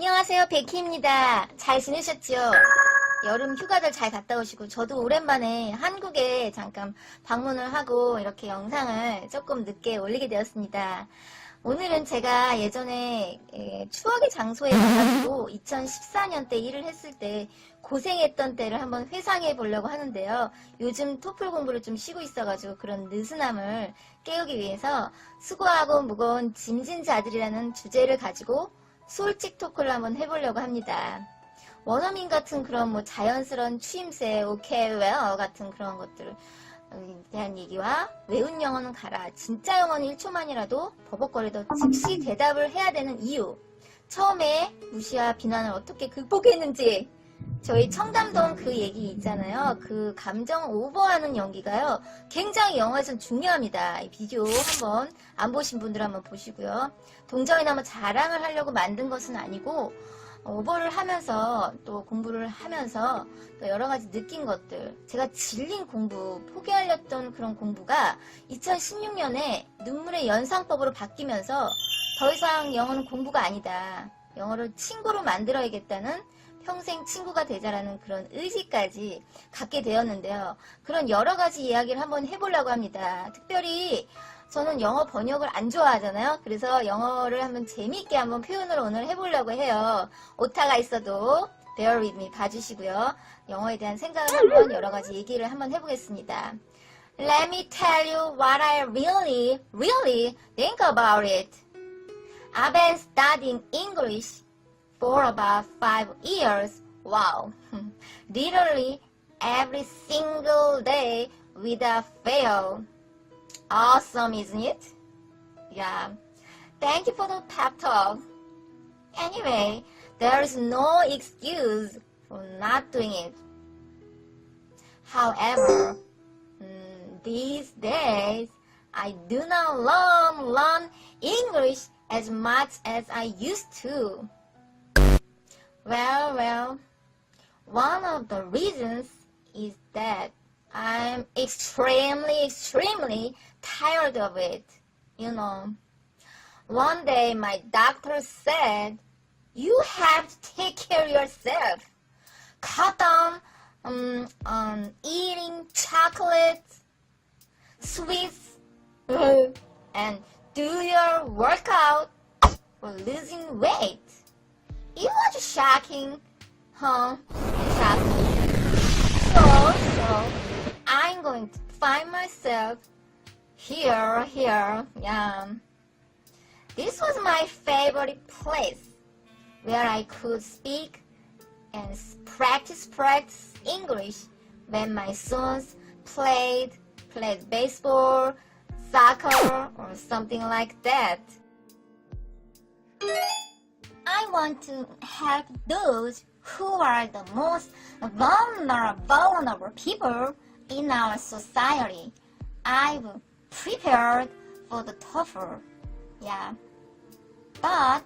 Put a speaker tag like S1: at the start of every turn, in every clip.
S1: 안녕하세요, 베키입니다. 잘 지내셨죠? 여름 휴가들 잘 갔다 오시고, 저도 오랜만에 한국에 잠깐 방문을 하고 이렇게 영상을 조금 늦게 올리게 되었습니다. 오늘은 제가 예전에 예, 추억의 장소에 가가지고 2014년 때 일을 했을 때 고생했던 때를 한번 회상해 보려고 하는데요. 요즘 토플 공부를 좀 쉬고 있어가지고 그런 느슨함을 깨우기 위해서 수고하고 무거운 짐진 자들이라는 주제를 가지고 솔직 토크를 한번 해보려고 합니다. 원어민 같은 그런 뭐 자연스러운 추임새, 오케이, 웨어 같은 그런 것들에 대한 얘기와 외운 영어는 가라. 진짜 영어는 1초만이라도 버벅거려도 즉시 대답을 해야 되는 이유. 처음에 무시와 비난을 어떻게 극복했는지. 저희 청담동 그 얘기 있잖아요. 그 감정 오버하는 연기가요. 굉장히 영화에선 중요합니다. 이 비디오 한번 안 보신 분들 한번 보시고요. 동정이나 뭐 자랑을 하려고 만든 것은 아니고 오버를 하면서 또 공부를 하면서 또 여러 가지 느낀 것들 제가 질린 공부 포기하렸던 그런 공부가 2016년에 눈물의 연상법으로 바뀌면서 더 이상 영어는 공부가 아니다. 영어를 친구로 만들어야겠다는 평생 친구가 되자라는 그런 의지까지 갖게 되었는데요. 그런 여러 가지 이야기를 한번 해보려고 합니다. 특별히 저는 영어 번역을 안 좋아하잖아요. 그래서 영어를 한번 재미있게 한번 표현을 오늘 해보려고 해요. 오타가 있어도 bear with me 봐주시고요. 영어에 대한 생각을 한번 여러 가지 얘기를 한번 해보겠습니다. Let me tell you what I really, really think about it. I've been studying English for about five years. Wow. Literally every single day without fail. Awesome, isn't it? Yeah. Thank you for the pep talk. Anyway, there's no excuse for not doing it. However, mm, these days, I do not learn, learn English as much as I used to. Well, well, one of the reasons is that I'm extremely, extremely tired of it. You know, one day my doctor said, you have to take care of yourself. Cut down um, on eating chocolate, sweets, and do your workout for losing weight. It was shocking, huh? Shocking. So, so, I'm going to find myself here, here, yeah. This was my favorite place where I could speak and practice, practice English when my sons played, played baseball, soccer, or something like that. Want to help those who are the most vulnerable, people in our society. I've prepared for the TOEFL. Yeah. But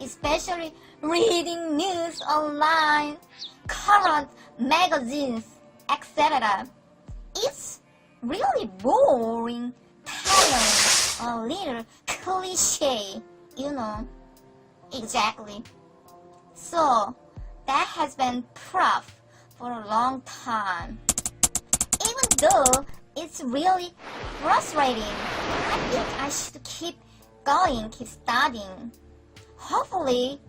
S1: especially reading news online, current magazines, etc. It's really boring, tiring, a little cliche, you know. Exactly. So, that has been tough for a long time. Even though it's really frustrating, I think I should keep going, keep studying. Hopefully,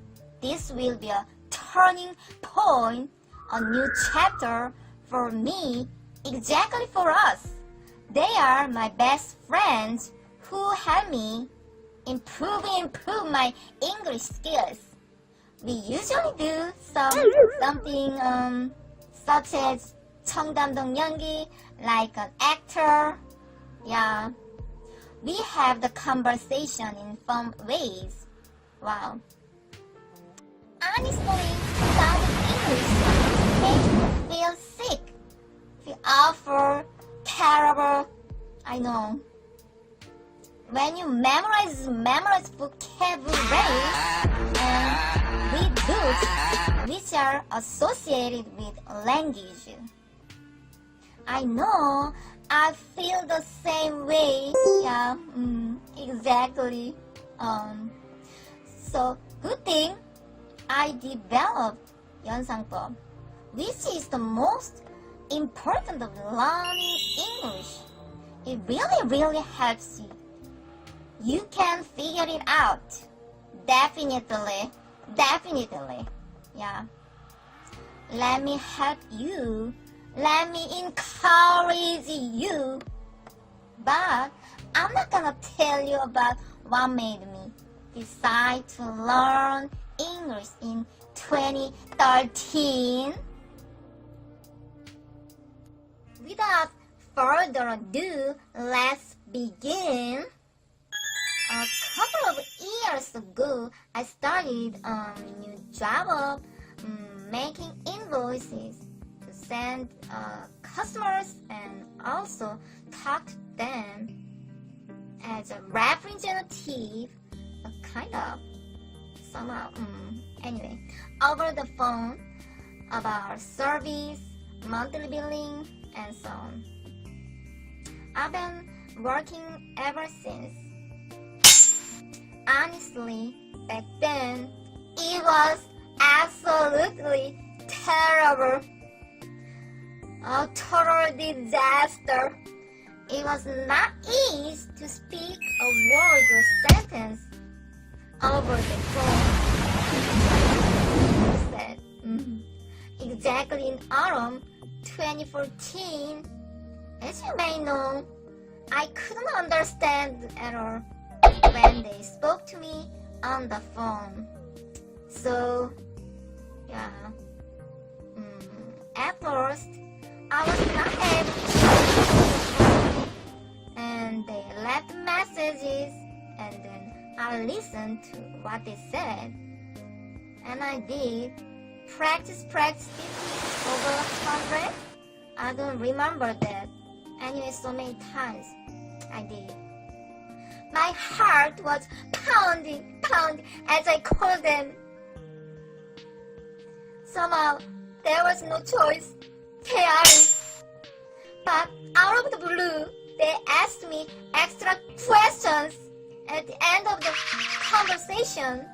S1: this will be a turning point, a new chapter for me, exactly for us. They are my best friends who help me improve improve my English skills. We usually do some something um, such as 청담동 연기, like an actor. Yeah. We have the conversation in fun ways. Wow. Honestly, studying English makes me feel sick, feel awful, terrible. I know. When you memorize memorize vocabulary and read books which are associated with language. I know I feel the same way. Yeah, mm, exactly. Um, so good thing I developed 연상법, which is the most important of learning English. It really, really helps you. You can figure it out. Definitely, definitely. Yeah. Let me help you. Let me encourage you. But I'm not gonna tell you about what made me decide to learn English in 2013. Without further ado, let's begin. A couple of years ago, I started a new job of mm, making invoices to send uh, customers and also talk to them as a representative, kind of somehow, mm, anyway, over the phone about service, monthly billing, and so on. I've been working ever since. Honestly, back then, it was absolutely terrible. A total disaster. It was not easy to speak a word or sentence over the phone. Said, "Mhm. Exactly in autumn 2014. As you may know, I couldn't understand at all when they spoke to me on the phone. So, yeah. Mm, at first, I was not able to and they left messages and then I listened to what they said. And I did. Practice practice over a hundred? I don't remember that. Anyway so many times I did my heart was pounding pounding as I called them somehow there was no choice they aren't but out of the blue, they asked me extra questions at the end of the conversation.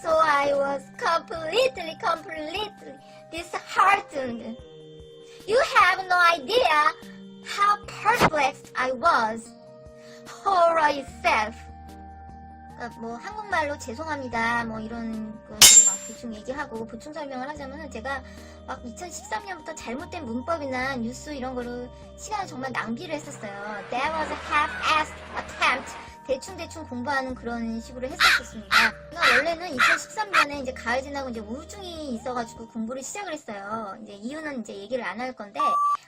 S1: So I was completely, completely disheartened. You have no idea how perplexed I was. Horror itself. 그러니까 뭐 한국말로 죄송합니다 뭐 이런 것들을 막 대충 얘기하고 보충 설명을 하자면은 제가 막 2013년부터 잘못된 문법이나 뉴스 이런 거를 시간을 정말 낭비를 했었어요. That was a half-assed attempt. 대충대충 공부하는 그런 식으로 했었습니다. 제가 원래는 2013년에 이제 가을 지나고 이제 우울증이 있어가지고 공부를 시작을 했어요. 이제 이유는 이제 얘기를 안 할 건데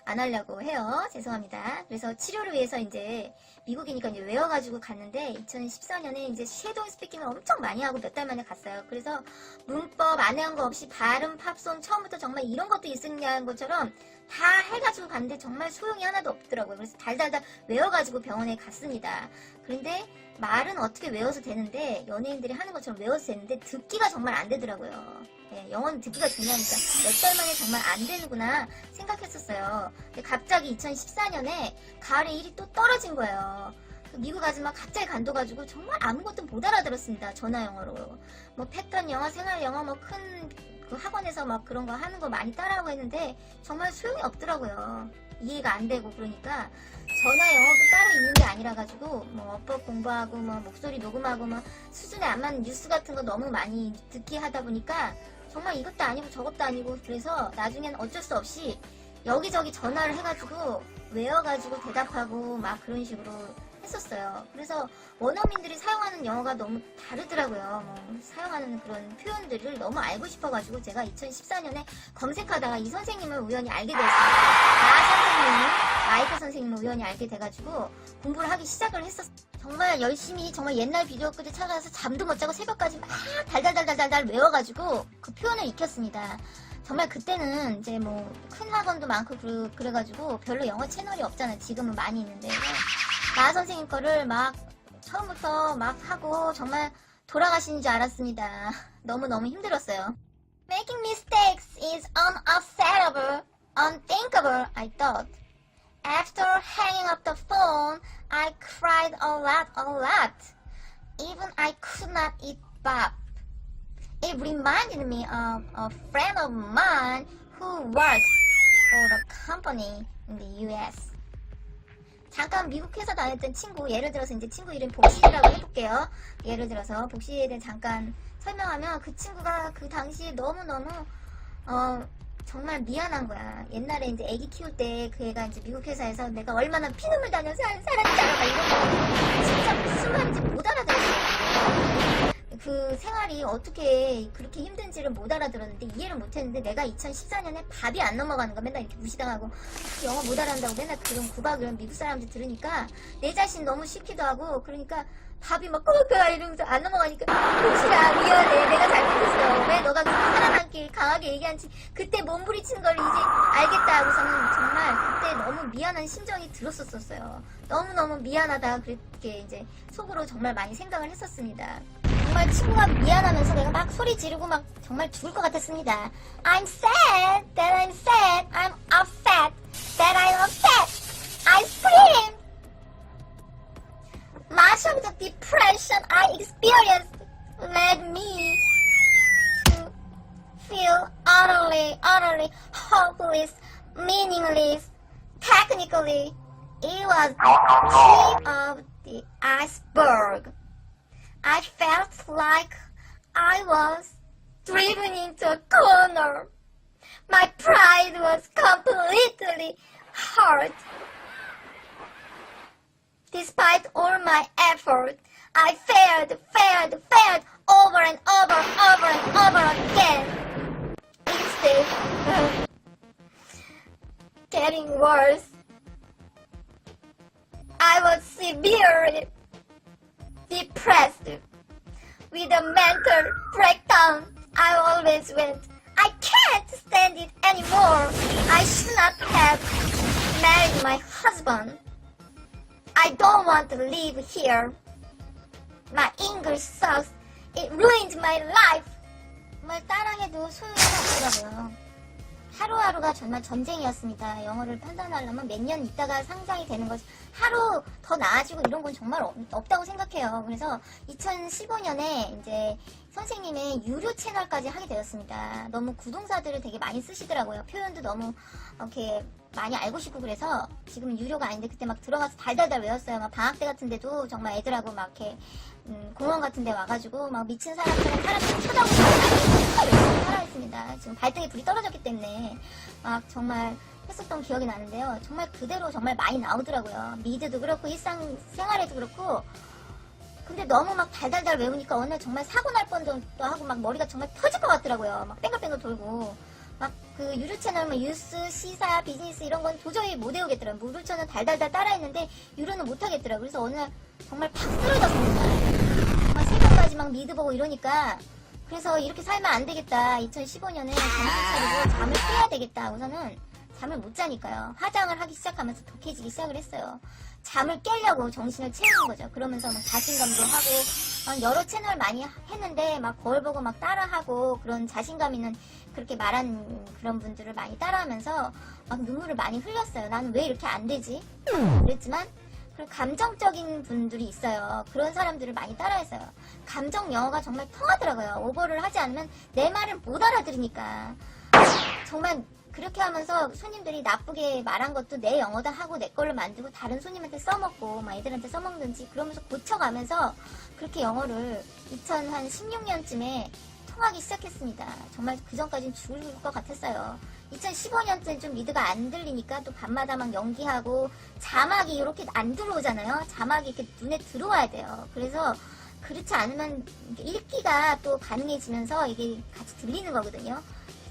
S1: 안 하려고 해요. 죄송합니다. 그래서 치료를 위해서 이제 미국이니까 이제 외워가지고 갔는데 2014년에 이제 쉐도잉 스피킹을 엄청 많이 하고 몇 달 만에 갔어요. 그래서 문법 안 외운 거 없이 발음, 팝송 처음부터 정말 이런 것도 있었냐는 것처럼 다 해가지고 갔는데 정말 소용이 하나도 없더라고요. 그래서 달달달 외워가지고 병원에 갔습니다. 그런데 말은 어떻게 외워서 되는데 연예인들이 하는 것처럼 외워서 되는데 듣기가 정말 안 되더라고요. 네, 영어는 듣기가 중요하니까 몇 달 만에 정말 안 되는구나 생각했었어요. 근데 갑자기 2014년에 가을에 일이 또 떨어진 거예요. 그 미국 아줌마 갑자기 간둬가지고 정말 아무것도 못 알아들었습니다. 전화 영어로. 뭐 패턴 영어, 생활 영어, 뭐 큰 그 학원에서 막 그런 거 하는 거 많이 따라하고 했는데 정말 소용이 없더라고요. 이해가 안 되고 그러니까 전화 영어도 따로 있는 게 아니라 가지고 뭐 어법 공부하고 뭐 목소리 녹음하고 뭐 수준에 안 맞는 뉴스 같은 거 너무 많이 듣기 하다 보니까 정말 이것도 아니고 저것도 아니고 그래서 나중에는 어쩔 수 없이 여기저기 전화를 해가지고 외워가지고 대답하고 막 그런 식으로 했었어요. 그래서 원어민들이 사용하는 영어가 너무 다르더라고요. 뭐 사용하는 그런 표현들을 너무 알고 싶어가지고 제가 2014년에 검색하다가 이 선생님을 우연히 알게 됐습니다. 나 선생님, 마이크 선생님을 우연히 알게 돼가지고 공부를 하기 시작을 했었어요. 정말 열심히 정말 옛날 비디오 끝에 찾아가서 잠도 못 자고 새벽까지 막 달달달달달달 외워가지고 그 표현을 익혔습니다. 정말 그때는 이제 뭐 큰 학원도 많고 그, 그래가지고 별로 영어 채널이 없잖아요. 지금은 많이 있는데 나 선생님 거를 막 처음부터 막 하고 정말 돌아가시는 줄 알았습니다. 너무너무 힘들었어요. Making mistakes is unacceptable, unthinkable, I thought. After hanging up the phone, I cried a lot, a lot. Even I could not eat pop. It reminded me of a friend of mine who works for a company in the US. 잠깐 미국 회사 다녔던 친구, 예를 들어서 이제 친구 이름 복시라고 해볼게요. 예를 들어서 복시에 대해 잠깐 설명하면 그 친구가 그 당시에 너무너무, 어, 정말 미안한 거야. 옛날에 이제 애기 키울 때 그 애가 이제 미국 회사에서 내가 얼마나 피눈물 다녀 살, 살았잖아. 막 이런 거 진짜 무슨 말인지 못 알아들었어. 그 생활이 어떻게 그렇게 힘든지를 못 알아들었는데 이해를 못했는데 내가 2014년에 밥이 안 넘어가는 거 맨날 이렇게 무시당하고 영어 못 알아한다고 맨날 그런 구박을 미국 사람들 들으니까 내 자신 너무 싫기도 하고 그러니까 밥이 막 꼬박꼬박 이러면서 안 넘어가니까 혹시나 미안해 내가 잘못했어. 왜 너가 그렇게 살아남길 강하게 얘기한지 그때 몸부리치는 걸 이제 알겠다 하고서는 정말 그때 너무 미안한 심정이 들었었어요. 너무너무 미안하다 그렇게 이제 속으로 정말 많이 생각을 했었습니다 정말 친구가 미안하면서 내가 막 소리 지르고 막 정말 죽을 것 같았습니다. I'm sad that I'm sad. I'm upset that I'm upset. I scream. Much of the depression I experienced led me to feel utterly, utterly hopeless, meaningless. Technically, it was the tip of the iceberg. I felt like I was driven into a corner. My pride was completely hurt. Despite all my effort, I failed, failed, failed over and over, over and over again. Instead getting worse, I was severely With a mental breakdown, I always went, I can't stand it anymore. I should not have married my husband. I don't want to live here. My English sucks. It ruined my life. 정말 따라해도 소용이 없더라고요. 하루하루가 정말 전쟁이었습니다. 영어를 판단하려면 몇 년 있다가 상장이 되는 거지. 하루 더 나아지고 이런 건 정말 없, 없다고 생각해요. 그래서 2015년에 이제 선생님의 유료 채널까지 하게 되었습니다. 너무 구동사들을 되게 많이 쓰시더라고요. 표현도 너무 이렇게 많이 알고 싶고 그래서 지금 유료가 아닌데 그때 막 들어가서 달달달 외웠어요. 막 방학 때 같은데도 정말 애들하고 막 이렇게 음, 공원 같은 데 와가지고 막 미친 사람처럼 사람 아있습니다. 지금 발등에 불이 떨어졌기 때문에 막 정말 했었던 기억이 나는데요. 정말 그대로 정말 많이 나오더라고요. 미드도 그렇고 일상생활에도 그렇고 근데 너무 막 달달달 외우니까 어느 날 정말 사고 날 뻔도 하고 막 머리가 정말 터질 것 같더라고요. 막 뺑글뺑글 돌고 막 그 유료 채널 뭐 뉴스, 시사, 비즈니스 이런 건 도저히 못 외우겠더라고요. 무료처는 달달달 따라했는데 유료는 못 하겠더라고요. 그래서 어느 날 정말 팍 쓰러졌습니다. 정말 새벽까지 막 미드 보고 이러니까 그래서 이렇게 살면 안 되겠다. 2015년에 정신 차리고 잠을 깨야 되겠다. 우선은 잠을 못 자니까요. 화장을 하기 시작하면서 독해지기 시작을 했어요. 잠을 깨려고 정신을 채우는 거죠. 그러면서 막 자신감도 하고 막 여러 채널 많이 했는데 막 거울 보고 막 따라하고 그런 자신감 있는 그렇게 말한 그런 분들을 많이 따라하면서 막 눈물을 많이 흘렸어요. 나는 왜 이렇게 안 되지? 그랬지만 그런 감정적인 분들이 있어요. 그런 사람들을 많이 따라했어요. 감정 영어가 정말 통하더라고요. 오버를 하지 않으면 내 말을 못 알아들으니까. 정말 그렇게 하면서 손님들이 나쁘게 말한 것도 내 영어다 하고 내 걸로 만들고 다른 손님한테 써먹고 막 애들한테 써먹는지 그러면서 고쳐가면서 그렇게 영어를 2016년쯤에 통하기 시작했습니다. 정말 그 전까지는 죽을 것 같았어요. 2015년쯤 좀 리드가 안 들리니까 또 밤마다 막 연기하고 자막이 이렇게 안 들어오잖아요. 자막이 이렇게 눈에 들어와야 돼요. 그래서 그렇지 않으면 읽기가 또 가능해지면서 이게 같이 들리는 거거든요.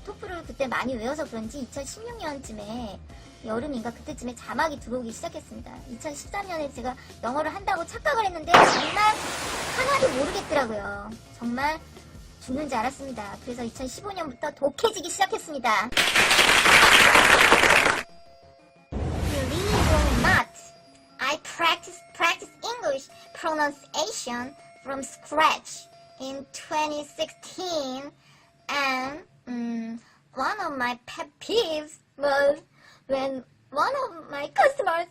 S1: 토플을 그때 많이 외워서 그런지 2016년쯤에 여름인가 그때쯤에 자막이 들어오기 시작했습니다. 2013년에 제가 영어를 한다고 착각을 했는데 정말 하나도 모르겠더라고요. 정말 죽는 줄 알았습니다. 그래서 2015년부터 독해지기 시작했습니다. Believe it or not, I practice practice English pronunciation from scratch in 2016, and mm, one of my pet peeves was when one of my customers,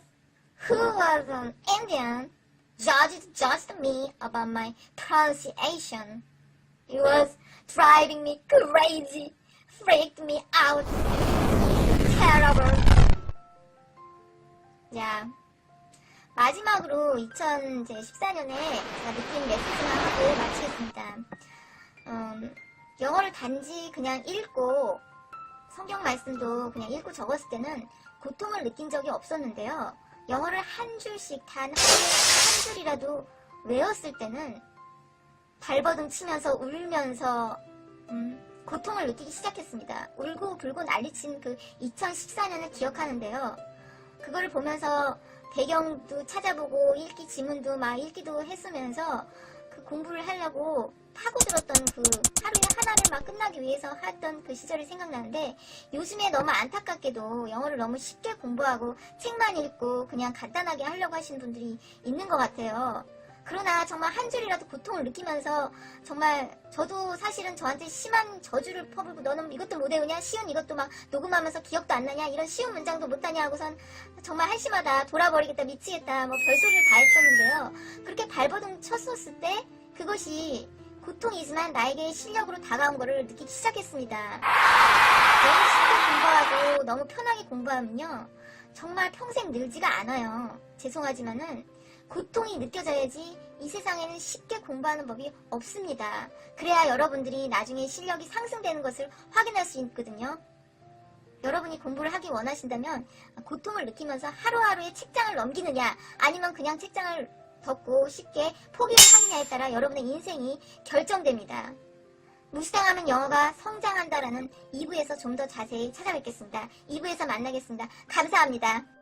S1: who was an Indian, judged judged me about my pronunciation. He was driving me crazy, freaked me out, terrible. 자, 마지막으로 2014년에 제가 느낀 메시지만 하고 마치겠습니다. 음, 영어를 단지 그냥 읽고 성경 말씀도 그냥 읽고 적었을 때는 고통을 느낀 적이 없었는데요. 영어를 한 줄씩 단 한 줄이라도 외웠을 때는 발버둥 치면서 울면서 음, 고통을 느끼기 시작했습니다. 울고 불고 난리친 그 2014년을 기억하는데요. 그거를 보면서 배경도 찾아보고 읽기 지문도 막 읽기도 했으면서 그 공부를 하려고 파고들었던 그 하루에 하나를 막 끝나기 위해서 했던 그 시절이 생각나는데 요즘에 너무 안타깝게도 영어를 너무 쉽게 공부하고 책만 읽고 그냥 간단하게 하려고 하시는 분들이 있는 것 같아요. 그러나 정말 한 줄이라도 고통을 느끼면서 정말 저도 사실은 저한테 심한 저주를 퍼부고 너는 이것도 못 외우냐? 쉬운 이것도 막 녹음하면서 기억도 안 나냐? 이런 쉬운 문장도 못하냐? 하고선 정말 한심하다 돌아버리겠다 미치겠다 뭐 별소리를 다 했었는데요. 그렇게 발버둥 쳤었을 때 그것이 고통이지만 나에게 실력으로 다가온 것을 느끼기 시작했습니다. 너무 쉽게 공부하고 너무 편하게 공부하면요. 정말 평생 늘지가 않아요. 죄송하지만은 고통이 느껴져야지 이 세상에는 쉽게 공부하는 법이 없습니다. 그래야 여러분들이 나중에 실력이 상승되는 것을 확인할 수 있거든요. 여러분이 공부를 하기 원하신다면 고통을 느끼면서 하루하루의 책장을 넘기느냐 아니면 그냥 책장을 덮고 쉽게 포기를 하느냐에 따라 여러분의 인생이 결정됩니다. 무시당하면 영어가 성장한다라는 2부에서 좀 더 자세히 찾아뵙겠습니다. 2부에서 만나겠습니다. 감사합니다.